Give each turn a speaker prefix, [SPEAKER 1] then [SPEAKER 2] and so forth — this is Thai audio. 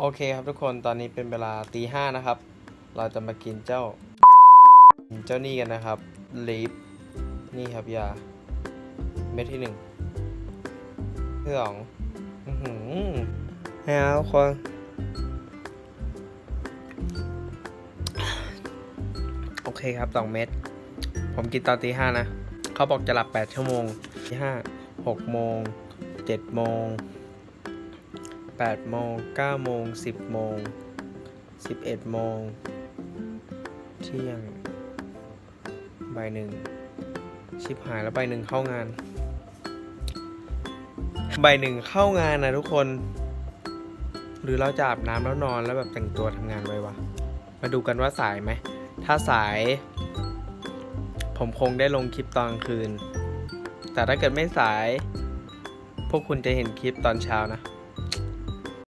[SPEAKER 1] โอเคครับทุกคนตอนนี้เป็นเวลาตีห้านะครับ เราจะมากินเจ้า เจ้านี่กันนะครับลีฟนี่ครับยา เม็ดที่หนึ่งที่สองอือหือให้เอาทุกคนโอเคครับสองเม็ดผมกินตอนตีห้านะ เขาบอกจะหลับแปดชั่วโมงตีห้าหกโมงเจ็ดโมง แปดโมงเก้าโมงสิบโมงสิบเอ็ดโมงเที่ยงบ่ายหนึ่งชิบหายแล้วบ่ายหนึ่งเข้างานบ่ายหนึ่งเข้างานนะทุกคน หรือเราจะอาบน้ำแล้วนอนแล้วแบบแต่งตัวทำงานไว้วะมาดูกันว่าสายไหม ถ้าสาย ผมคงได้ลงคลิปตอนกลางคืน แต่ถ้าเกิดไม่สาย พวกคุณจะเห็นคลิปตอนเช้านะ